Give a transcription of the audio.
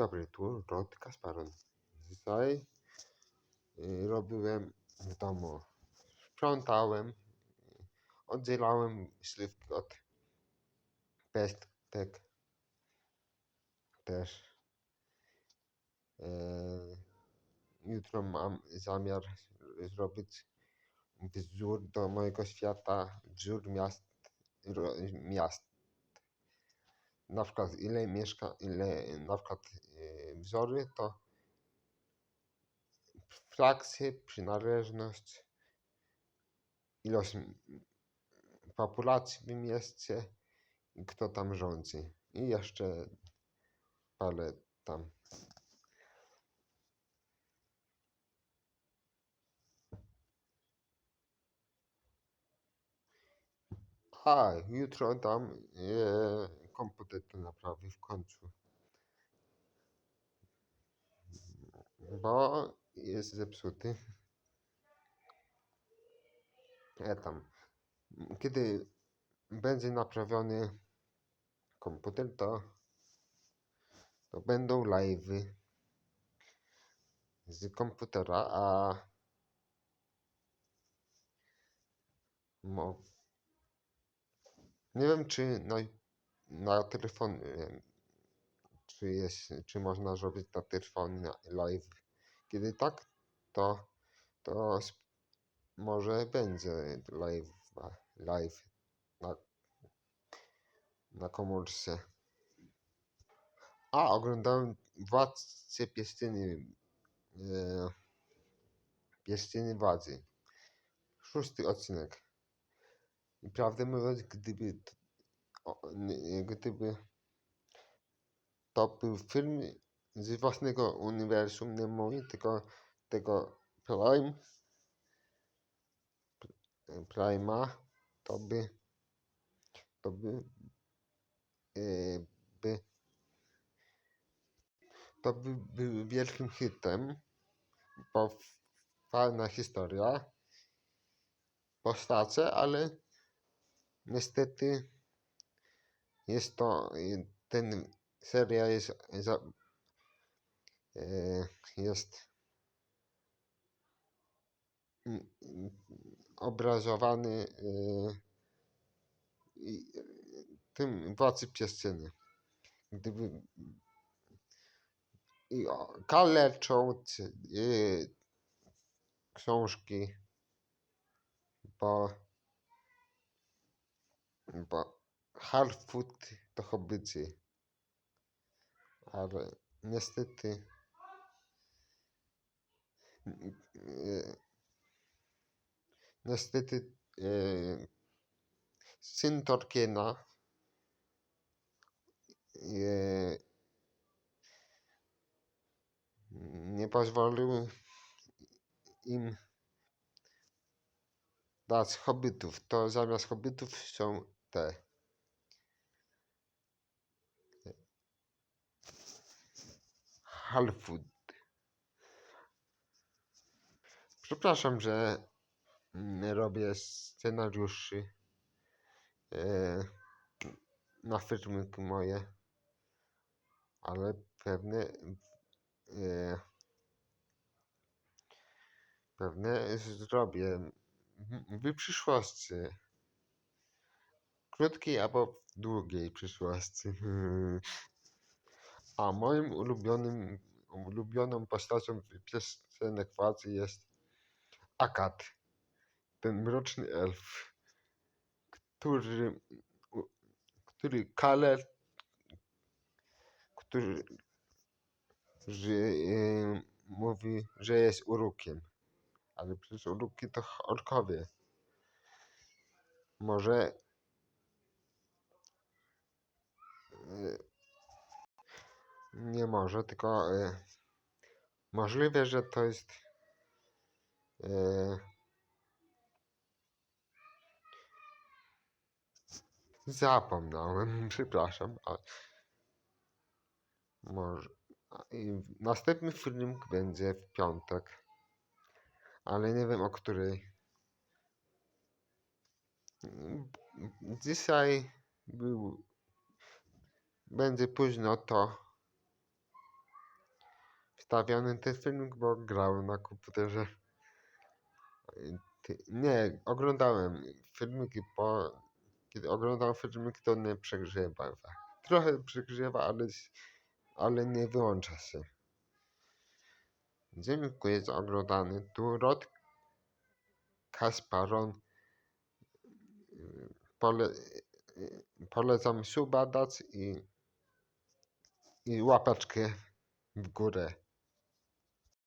dobry, tu Rod Kasparon. Dzisiaj y, robiłem w domu. Sprzątałem, oddzielałem śliwki od pestek. Też. E, jutro mam zamiar zrobić wzór do mojego świata, wzór miast, miast. Na przykład ile mieszka, ile na przykład e, wzory to frakcje, przynależność, ilość populacji w mieście i kto tam rządzi. I jeszcze parę tam. A, jutro dam e, komputer do naprawy w końcu. Bo jest zepsuty. Ja tam. Kiedy będzie naprawiony komputer, to, to będą live'y z komputera, a nie wiem czy na, na telefon czy jest, czy można zrobić na telefonie live. Kiedy tak, to, to może będzie live, live na, na komórce. A, oglądałem Władcę Pierścieni, e, Pierścieni Władzy. Szósty odcinek. I prawdę mówiąc, gdyby, gdyby to był film z własnego uniwersum, nie mój, tylko tego Prime, Prima, to by, to by, e, by, to by był wielkim hitem, bo fajna historia, postacie, ale niestety jest to, y, ten seria jest, e, jest obrazowany e, i- tym Władcy Pierścieni. Gdyby kaleczą książki, bo, bo Harfoot to hobbycy, ale niestety y, niestety y, syn Tolkiena y, nie pozwolił im dać hobbytów. To zamiast hobbytów są te Halfood. Przepraszam, że mm, robię scenariuszy e, na filmiki moje, ale pewne e, pewne zrobię w przyszłości. Krótkiej albo długiej przyszłości. A moim ulubionym, ulubioną postacią w piosenek władzy jest Akad, ten mroczny elf, który, który kale, który że, e, mówi, że jest urukiem. Ale przecież uruki to orkowie. Może e, nie może, tylko e, możliwe, że to jest e, zapomniałem, przepraszam, ale może i następny film będzie w piątek, ale nie wiem o której. Mm, Dzisiaj był będzie późno to ustawiony ten filmik, bo grałem na komputerze. Nie, oglądałem filmiki, po... Kiedy oglądam filmiki, to nie przegrzewa. Trochę przegrzewa, ale, ale nie wyłącza się. Dziękuję za oglądanie. Tu Rod Kasparon. Pole, polecam suba dać i, i łapeczkę w górę.